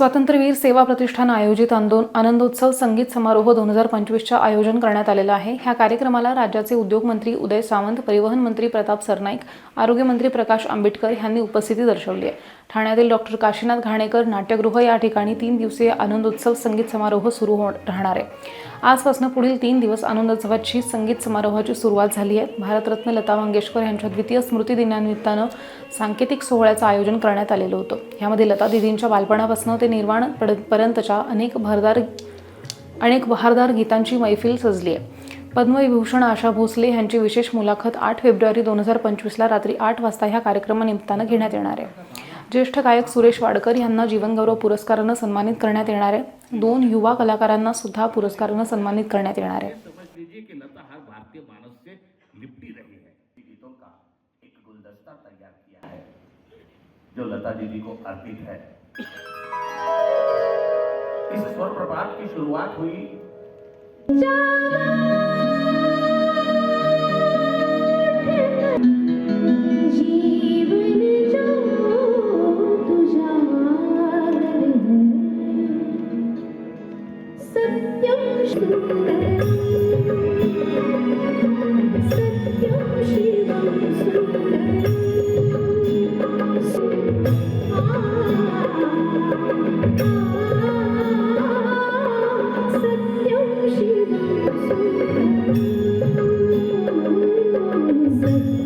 स्वातंत्र्यवीर सेवा प्रतिष्ठान आयोजित आंदोलन आनंदोत्सव संगीत समारोह दोन हजार पंचवीसच्या आयोजन करण्यात आलेलं आहे. ह्या कार्यक्रमाला राज्याचे उद्योगमंत्री उदय सावंत परिवहन मंत्री प्रताप सरनाईक आरोग्यमंत्री प्रकाश आंबेडकर यांनी उपस्थिती दर्शवली आहे. ठाण्यातील डॉक्टर काशीनाथ घाणेकर नाट्यगृह या ठिकाणी तीन दिवसीय आनंदोत्सव संगीत समारोह सुरू हो राहणार आहे. आजपासून पुढील तीन दिवस आनंदोत्सवाची संगीत समारोहाची सुरुवात झाली आहे. भारतरत्न लता मंगेशकर यांच्या द्वितीय स्मृती दिनानिमित्तानं सांकेतिक सोहळ्याचं आयोजन करण्यात आलेलं होतं. यामध्ये लता दिदींच्या बालपणापासून ते निर्वाण पड- पर्यंतच्या अनेक भरदार अनेक बहारदार गीतांची मैफिल सजली आहे पद्मविभूषण आशा भोसले यांची विशेष मुलाखत आठ फेब्रुवारी दोन हजार पंचवीसला रात्री आठ वाजता ह्या कार्यक्रमानिमित्तानं घेण्यात येणार आहे. ज्येष्ठ गायक सुरेश वाडकर यांना जीवनगौरव पुरस्कारानं सन्मानित करण्यात येणार आहे. दोन युवा कलाकारांना सुद्धा पुरस्कारानं सन्मानित करण्यात येणार आहे. जो लता दीदी को अर्पित है इस स्वर प्रभात की शुरुआत हुई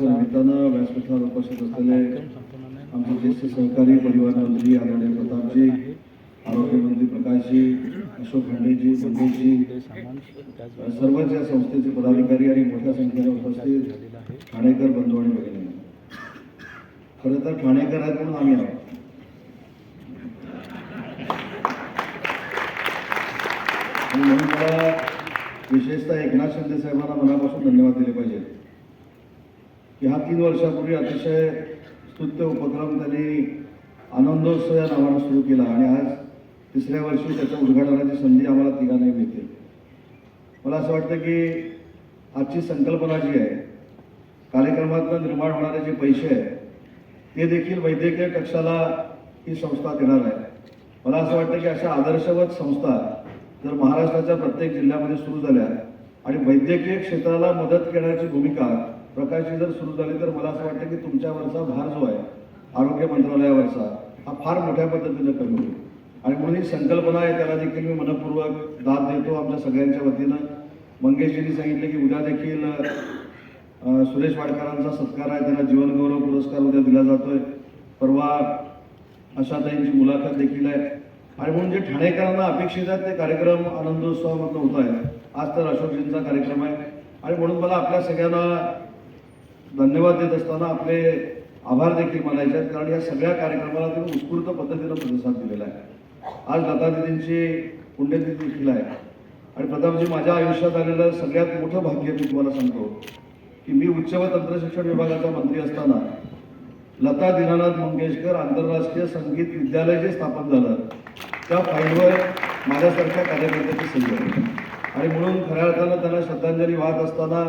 कार्यक्रमाच्या निमित्तानं व्यासपीठावर उपस्थित असलेले आमचे ज्येष्ठ सहकारी परिवार मंत्री आदरणीय प्रतापजी आरोग्यमंत्री प्रकाशजी अशोक खांडेजी संदेशजी सर्वच या संस्थेचे पदाधिकारी आणि मोठ्या संख्येने उपस्थित ठाणेकर बंधू आणि भगिनी. खरं तर ठाणेकर आहेत म्हणून आम्ही आहोत. आणि म्हणून मला विशेषतः एकनाथ शिंदे साहेबांना मनापासून धन्यवाद दिले पाहिजेत. की हा तीन वर्षापूर्वी अतिशय स्तुत्य उपक्रम त्यांनी आनंदोत्सव या नावानं सुरू केला आणि आज तिसऱ्या वर्षी त्याच्या उद्घाटनाची संधी आम्हाला तिघांनाही मिळते. मला असं वाटतं की आजची संकल्पना जी आहे कार्यक्रमातून निर्माण होणारे जे पैसे आहे ते देखील वैद्यकीय कक्षाला ही संस्था देणार आहे. मला असं वाटतं की अशा आदर्शवत संस्था जर महाराष्ट्राच्या प्रत्येक जिल्ह्यामध्ये सुरू झाल्या आणि वैद्यकीय क्षेत्राला मदत करण्याची भूमिका प्रकाशी जर सुरू झाली तर मला असं वाटतं की तुमच्यावरचा भार जो आहे आरोग्य मंत्रालयावरचा हा फार मोठ्या पद्धतीनं कमी होईल. आणि म्हणून ही संकल्पना आहे त्याला देखील मी मनपूर्वक दाद देतो आमच्या सगळ्यांच्या वतीनं. मंगेशजींनी सांगितले की उद्या देखील सुरेश वाडकरांचा सत्कार आहे त्यांना जीवनगौरव पुरस्कार उद्या दिला जातोय. परवा आशाताईंची मुलाखत देखील आहे. आणि म्हणून जे ठाणेकरांना अपेक्षित आहेत ते कार्यक्रम आनंदोत्सवामधनं होत आहे आज तर अशोकजींचा कार्यक्रम आहे. आणि म्हणून मला आपल्या सगळ्यांना धन्यवाद देत असताना आपले आभार देखील मानायचे आहेत कारण या सगळ्या कार्यक्रमाला तुम्ही उत्स्फूर्त पद्धतीनं प्रतिसाद दिलेला आहे. आज लता दिदींची पुण्यतिथी देखील आहे. आणि प्रतापजी माझ्या आयुष्यात आलेलं सगळ्यात मोठं भाग्य मी तुम्हाला सांगतो की मी उच्च व तंत्रशिक्षण विभागाचा मंत्री असताना लता दीनानाथ मंगेशकर आंतरराष्ट्रीय संगीत विद्यालय जे स्थापन झालं त्या फाईलवर माझ्यासारख्या कार्यकर्त्याची सही आहे. आणि म्हणून खऱ्या अर्थानं त्यांना श्रद्धांजली वाहत असताना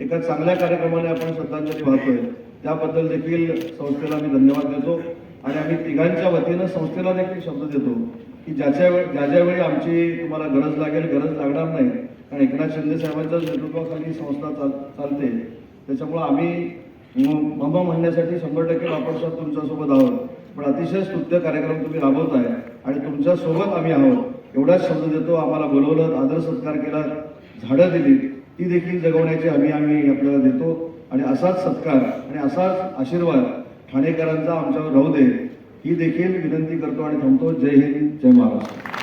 एका चांगल्या कार्यक्रमाने आपण श्रद्धांजली वाहतोय त्याबद्दल देखील संस्थेला मी धन्यवाद देतो. आणि आम्ही तिघांच्या वतीनं संस्थेला देखील शब्द देतो की ज्याच्या वेळ ज्या ज्या वेळी आमची तुम्हाला गरज लागेल गरज लागणार नाही. कारण एकनाथ शिंदे साहेबांच्या नेतृत्वाखाली संस्था चाल चालते. त्याच्यामुळं आम्ही मम म्हणण्यासाठी शंभर टक्के वापरशात तुमच्यासोबत आहोत. पण अतिशय स्तुत्य कार्यक्रम तुम्ही राबवताय आणि तुमच्यासोबत आम्ही आहोत. एवढाच शब्द देतो. आम्हाला बोलवलं आदर सत्कार केला झाडं दिली ती देखील जगवण्याची हमी आम्ही आपल्याला देतो. आणि असाच सत्कार आणि असाच आशीर्वाद ठाणेकरांचा आमच्यावर राहू दे ही देखील विनंती करतो आणि थांबतो. जय हिंद जय महाराष्ट्र.